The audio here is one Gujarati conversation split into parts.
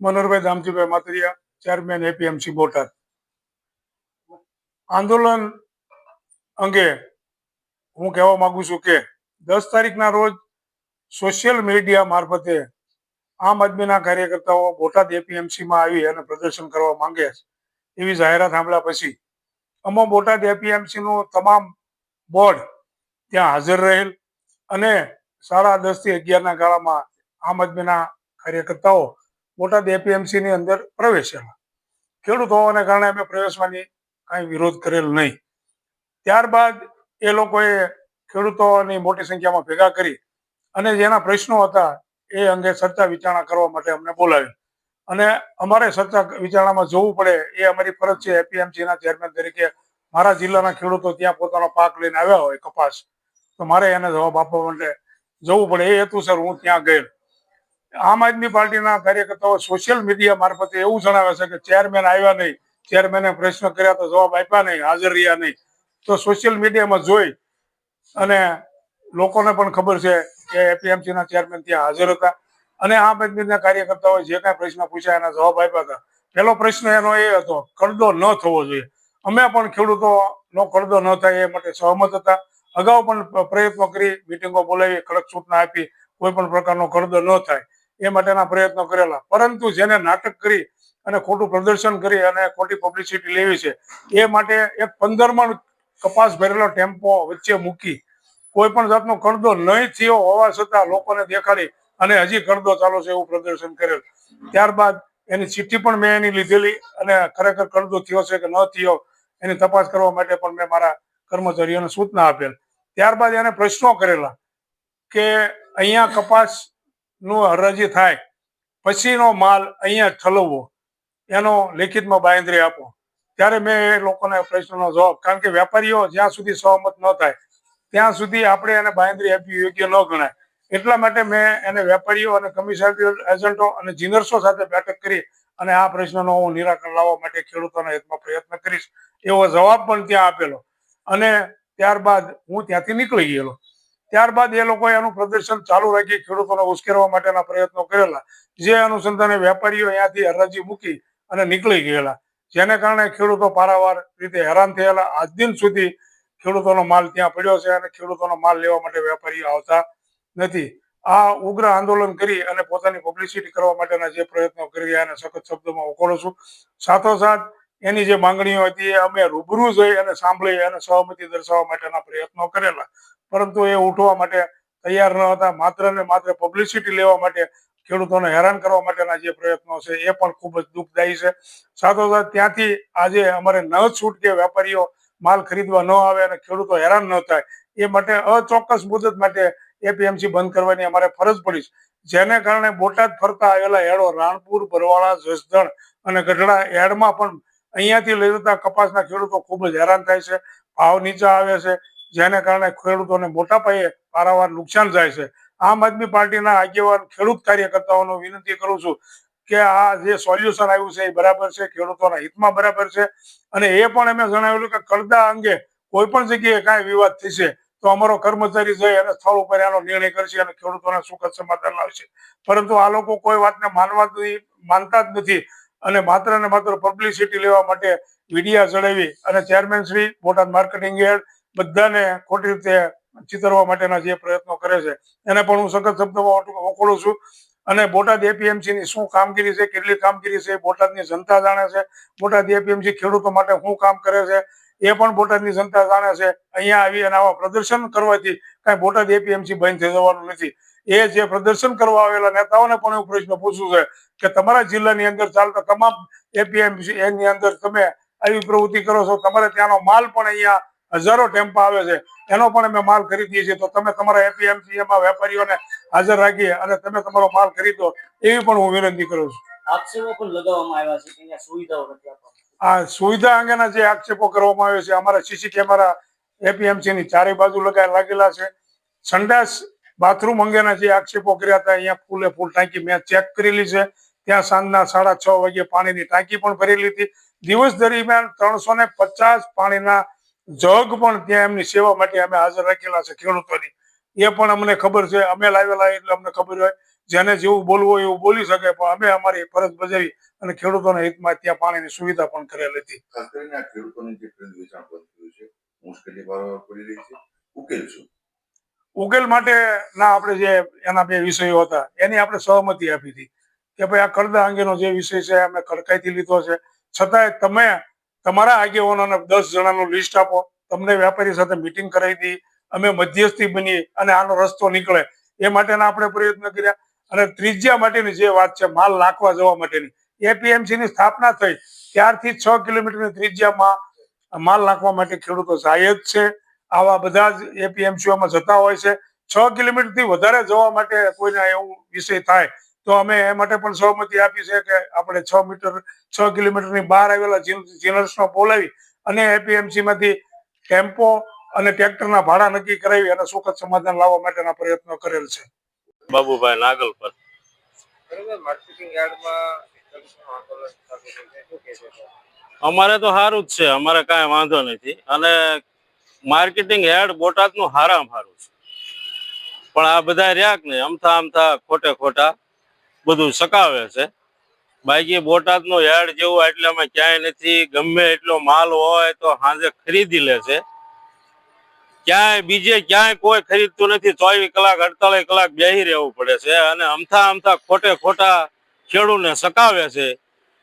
Manoharbhai Damjibhai Matariya chairman APMC Botad. આંદોલન અંગે હું કહેવા માંગુ છું કે દસ તારીખના રોજ સોશિયલ મીડિયા મારફતે આમ આદમીના કાર્યકર્તાઓ બોટાદ એપીએમસીમાં આવી અને પ્રદર્શન કરવા માંગે એવી જાહેરાત સાંભળ્યા પછી અમો બોટાદ એપીએમસી નું તમામ બોર્ડ ત્યાં હાજર રહેલ અને સાડા દસથી અગિયારના ગાળામાં આમ આદમીના કાર્યકર્તાઓ બોટાદ એપીએમસી ની અંદર પ્રવેશેલા. ખેડૂત હોવાને કારણે અમે પ્રવેશવાની કાંઈ વિરોધ કરેલ નહીં. ત્યારબાદ એ લોકોએ ખેડૂતોની મોટી સંખ્યામાં ભેગા કરી અને જેના પ્રશ્નો હતા એ અંગે ચર્ચા વિચારણા કરવા માટે અમને બોલાવી. અને અમારે ચર્ચા વિચારણામાં જોવું પડે, એ અમારી ફરજ છે એપીએમસીના ચેરમેન તરીકે મારા જિલ્લાના ખેડૂતો ત્યાં પોતાનો પાક લઈને આવ્યા હોય કપાસ. તો મારે એને જવાબ આપવા માટે જવું પડે. એ હેતુસર હું ત્યાં ગયેલ. આમ આદમી પાર્ટીના કાર્યકર્તાઓ સોશિયલ મીડિયા મારફતે એવું જણાવે છે કે ચેરમેન આવ્યા નહીં ચેરમેને પ્રશ્ન કર્યા તો જવાબ આપ્યા નહીં, હાજર રહ્યા નહીં. તો સોશિયલ મીડિયામાં જોઈ અને લોકોને પણ ખબર છે કે એપીએમસી ના ચેરમેન ત્યાં હાજર હતા. અને આમ આદમીના કાર્યકર્તાઓએ જે કાંઈ પ્રશ્ન પૂછ્યા એના જવાબ આપ્યા હતા. પહેલો પ્રશ્ન એનો એ હતો કરદો ન થવો જોઈએ. અમે પણ ખેડૂતોનો કરદો ન થાય એ માટે સહમત હતા. અગાઉ પણ પ્રયત્નો કરી મિટિંગો બોલાવી, કડક સૂચના આપી, કોઈ પણ પ્રકારનો કરદો ન થાય. એ માટેના પ્રયત્નો કરેલા. પરંતુ જેને નાટક કરી અને ખોટું પ્રદર્શન કરી અને ખોટી પબ્લિસિટી લેવી છે, એ માટે એક પંદરમાં કપાસ ભરેલો ટેમ્પો વચ્ચે મૂકી કોઈ પણ જાતનો કરદો નહીં થયો હોવા છતાં લોકોને દેખાડી અને હજી કરદો ચાલુ છે એવું પ્રદર્શન કરેલ. ત્યારબાદ એની ચિઠ્ઠી પણ મેં એની લીધેલી અને ખરેખર કરદો થયો છે કે ન થયો એની તપાસ કરવા માટે પણ મેં મારા કર્મચારીઓને સૂચના આપેલ. ત્યારબાદ એને પ્રશ્નો કરેલા કે અહીંયા કપાસ નું હરાજી થાય, પછીનો માલ અહીંયા ઠલવવો, એનો લેખિતમાં બાંયધરી આપો. ત્યારે મેં એ લોકોને પ્રશ્નનો જવાબ, કારણ કે વેપારીઓ જ્યાં સુધી સહમત ન થાય, ત્યાં સુધી આપણે એને બાંયધરી આપવી યોગ્ય ન ગણાય. એટલા માટે મેં એને વેપારીઓ અને કમિશનર એજન્ટો અને જીનર્સો સાથે બેઠક કરી અને આ પ્રશ્નનો હું નિરાકરણ લાવવા માટે ખેડૂતોના હિતમાં પ્રયત્ન કરીશ. એવો જવાબ પણ ત્યાં આપેલો. અને ત્યારબાદ હું ત્યાંથી નીકળી ગયેલો. ત્યારબાદ એ લોકોએ એનું પ્રદર્શન ચાલુ રાખી ખેડૂતોને ઉશ્કેરવા માટેના પ્રયત્નો કરેલા. જે અનુસંધાને વેપારીઓ અહીંયાથી હરાજી મૂકી અને નીકળી ગયેલા. જેને કારણે ખેડૂતો પારાવાર રીતે હેરાન થયેલા. આજ દિન સુધી ખેડૂતોનો માલ ત્યાં પડ્યો છે અને ખેડૂતોનો માલ લેવા માટે વેપારીઓ આવતા નથી. આ ઉગ્ર આંદોલન કરી અને પોતાની પબ્લિસિટી કરવા માટેના જે પ્રયત્નો કરી રહ્યા એને સખત શબ્દોમાં વખોડું છું. સાથોસાથ એની જે માંગણીઓ હતી અમે રૂબરૂ જઈ અને સાંભળી અને સહમતિ દર્શાવવા માટેના પ્રયત્નો કરેલા. પરંતુ એ ઉઠવા માટે તૈયાર ન હતા. માત્ર ને માત્ર પબ્લિસિટી લેવા માટે ખેડૂતોને હેરાન કરવા માટેના જે પ્રયત્નો છે એ પણ ખૂબ જ દુઃખદાયી છે. સાથોસાથ ત્યાંથી આજે અમારે ન છૂટકે વેપારીઓ માલ ખરીદવા ન આવે અને ખેડૂતો હેરાન ન થાય, એ માટે અચોક્કસ મુદત માટે એપીએમસી બંધ કરવાની અમારે ફરજ પડી છે. જેને કારણે બોટાદ ફરતા આવેલા હેડો રાણપુર, બરવાળા, જસદણ અને ગઢડા હેડમાં પણ અહીંયાથી લઈ જતા કપાસના ખેડૂતો ખૂબ જ હેરાન થાય છે. ભાવ નીચા આવે છે. જેને કારણે ખેડૂતોને મોટા પાયે પારાવાર નુકસાન જાય છે. આમ આદમી પાર્ટીના આગેવાન ખેડૂત કાર્યકર્તાઓનો વિનંતી કરું છું કે આ જે સોલ્યુશન આવ્યું છે એ બરાબર છે, ખેડૂતોના હિતમાં બરાબર છે અને એ પણ અમે જણાવેલું કે કરદા અંગે કોઈ પણ જગ્યાએ કાંઈ વિવાદ થશે તો અમારો કર્મચારી જઈ અને સ્થળ ઉપર એનો નિર્ણય કરશે અને ખેડૂતોને સુખદ સમાધાન લાવશે. પરંતુ આ લોકો કોઈ વાતને માનવા માનતા જ નથી અને માત્ર ને માત્ર પબ્લિસિટી લેવા માટે વિડિયા ચડાવી અને chairman Shri Botad marketing head બધાને ખોટી રીતે ચિતરવા માટેના જે પ્રયત્નો કરે છે. એને પણ હું સખત શબ્દોમાં વખોડું છું. અને બોટાદ એપીએમસી ની શું કામગીરી છે, કેટલી કામગીરી છે બોટાદની જનતા જાણે છે. બોટાદ એપીએમસી ખેડૂતો માટે શું કામ કરે છે, એ પણ બોટાદની જનતા જાણે છે. અહીંયા આવી અને આવા પ્રદર્શન કરવાથી કાંઈ બોટાદ એપીએમસી બંધ થઈ જવાનું નથી. એ જે પ્રદર્શન કરવા આવેલા નેતાઓને પણ એવું પ્રશ્ન પૂછવું છે કે તમારા જિલ્લાની અંદર ચાલતા તમામ એપીએમસી એની અંદર તમે આવી પ્રવૃત્તિ કરો છો, તમારે ત્યાંનો માલ પણ અહીંયા હજારો ટેમ્પા આવે છે. એનો પણ અમે માલ ખરીદીએ છીએ. તો તમે તમારા એપીએમસી એમાં વેપારીઓને હાજર રાખીએ અને તમે તમારો માલ ખરીદો. એવી પણ હું વિનંતી કરું છું. આક્ષેપો પણ લગાવવામાં આવ્યા છે કે સુવિધાઓ નથી આ સુવિધા અંગેના જે આક્ષેપો કરવામાં આવ્યા છે અમારા સીસી કેમેરા એપીએમસી ની ચારે બાજુ લગા લાગેલા છે. સંડાસ બાથરૂમ અંગેના જે આક્ષેપો કર્યા હતા અહીંયા ફૂલે ફૂલ ટાંકી મેં ચેક કરેલી છે. ત્યાં સાંજના સાડા છ વાગે પાણીની ટાંકી પણ ભરેલી હતી. દિવસ દરમિયાન ત્રણસો ને પચાસ પાણીના જગ પણ ત્યાં એમની સેવા માટે અમે હાજર રાખેલા છે ખેડૂતોની. એ પણ અમને ખબર છે અમે લાવેલા એટલે અમને ખબર હોય. જેને જેવું બોલવું હોય એવું બોલી શકે પણ અમે અમારી ફરજ બજાવી અને ખેડૂતોના હિતમાં ત્યાં પાણીની સુવિધા પણ કરેલી હતી. ઉકેલ માટે ના આપણે જે એના બે વિષયો હતા એની આપણે સહમતિ આપી હતી કે ભાઈ આ કરદા અંગેનો જે વિષય છે અમે કડકાઈથી લીધો છે. છતાંય તમે તમારા આગેવાનોને દસ જણાનું લિસ્ટ આપો. તમને વેપારી સાથે મિટિંગ કરાવી હતી અમે મધ્યસ્થી બની અને આનો રસ્તો નીકળે. એ માટેના આપણે પ્રયત્ન કર્યા. અને ત્રિજ્યા માટેની જે વાત છે, માલ નાખવા જવા માટેની. એપીએમસી ની સ્થાપના થઈ. ત્યારથી છ કિલોમીટરની ત્રિજ્યામાં માલ નાખવા માટે ખેડૂતો જ છે. આવા બધા જ એપીએમસીઓમાં જતા હોય છે. છ કિલોમીટરથી વધારે જવા માટે કોઈને એવું વિષય થાય તો અમે એ માટે પણ સહમતિ આપી છે કે આપણે છ મીટર છ કિલોમીટરની બહાર આવેલા જીનર્સનો બોલાવી અને એપીએમસી માંથી ટેમ્પો અને ટ્રેક્ટરના ભાડા નક્કી કરાવી અને સુખદ સમાધાન લાવવા માટેના પ્રયત્નો કરેલ છે. બાબુભાઈ નાગલ પર? અમારે તો સારું જ છે અમારે કાંઈ વાંધો નથી. અને માર્કેટિંગ હેડ બોટાદનું હારામ સારું છે. પણ આ બધા રહ્યા કે નહીં. અમથા અમથા ખોટે ખોટા. બધું સકાવે છે. બાકી બોટાદનું યાર્ડ જેવું એટલામાં ક્યાંય નથી. ગમે એટલો માલ હોય તો સાંજે ખરીદી લે છે. ક્યાંય બીજે ક્યાંય કોઈ ખરીદતું નથી. ચોવીસ કલાક, અડતાલીસ કલાક બેહી રહેવું પડે છે અને અમથા અમથા ખોટે ખોટા ખેડૂને સકાવે છે.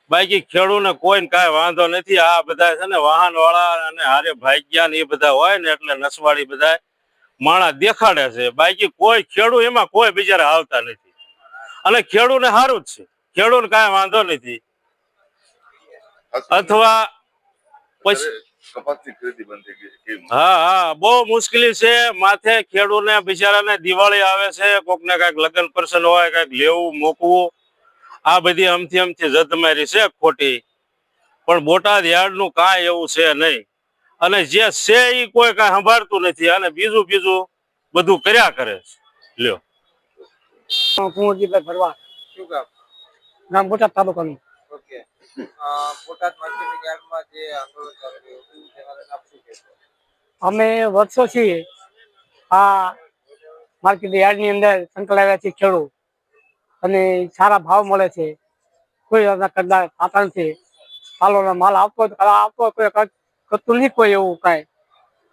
બાકી ખેડૂને કોઈને કાંઈ વાંધો નથી. આ બધા છે ને વાહન વાળા અને હારે ભાગ્યા ને એ બધા હોય ને એટલે નસવાડી બધા માણા દેખાડે છે. બાકી કોઈ ખેડૂ એમાં કોઈ બિચારા આવતા નથી. અને ખેડૂને સારું જ છે. ખેડૂને કાંઈ વાંધો નથી. અથવા હા હા બહુ મુશ્કેલી છે. માથે ખેડૂને બિચારાને દિવાળી આવે છે. કોકને કંઈક લગ્ન પ્રસંગ હોય કંઈક લેવું મૂકવું. આ બધી અમથી અમથી જતમારી છે ખોટી. પણ બોટાદ યાર્ડનું કાંઈ એવું છે નહીં. અને જે છે એ કોઈ કાંઈ સંભાળતું નથી. અને બીજું બીજું બધું કર્યા કરે છે. લ્યો. કુંવરજીભાઈ ભરવા. શું કામ? ગામ બોટાદ તાલુકાનું. ઓકે. બોટાદ માર્કેટિંગ યાર્ડમાં જે આંદોલન ચાલી રહ્યું તેના આપ શું કહેશો? અમે વર્ષોથી આ માર્કેટ યાર્ડની અંદર સંકળાવ્યા છે ખેડૂત. અને સારા ભાવ મળે છે. કોઈ કરતા ખાતા નથી પાલોનો માલ આવતો આવતો કોઈ કરતું નહીં કોઈ એવું કાંઈ.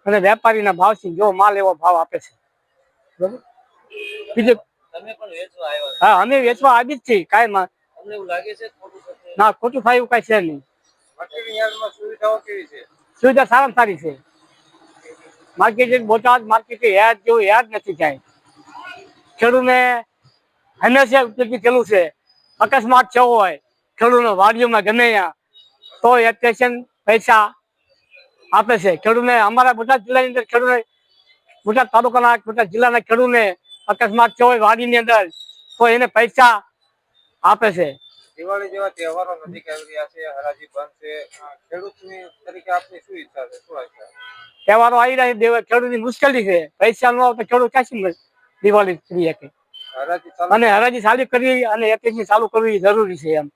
અને વેપારીના ભાવ છે જો માલ એવો ભાવ આપે છે. બરોબર? બીજું તમે પણ વેચવા આવ્યા છો. હા અમે વેચવા આવી જ છીએ કાંઈ માં ના ખોટું થાય એવું કાંઈ છે નહીં. માર્કેટિંગ યાર્ડમાં સુવિધાઓ કેવી છે? સુવિધા સારામાં સારી છે. માર્કેટિંગ બોટાદ માર્કેટ યાદ જેવું યાદ નથી ક્યાંય ખેડૂતને હંમેશા ઉપયોગી થયેલું છે. અકસ્માત થયો હોય ખેડૂતને વાડીઓમાં ગમે તો એપ્લિકેશન પૈસા આપે છે. ખેડૂતને અમારા બોટાદ જિલ્લાની અંદર ખેડૂતને બોટાદ તાલુકાના બોટાદ જિલ્લાના ખેડૂતને અકસ્માત થયો હોય વાડીની અંદર તો એને પૈસા આપે છે. દિવાળી જેવા તહેવારો નજીક આવી રહ્યા છે હરાજી બંધ છે. ખેડૂતની તરીકે આપની શું ઈચ્છા છે? શું આશા? તહેવારો આવી રહ્યા છે ખેડૂતની મુશ્કેલી છે. પૈસા ન આવે તો ખેડૂત ક્યાંથી દિવાળી કરી શકે? અને હરાજી ચાલુ કરવી અને એપ્લિકેશન ચાલુ કરવી જરૂરી છે એમ.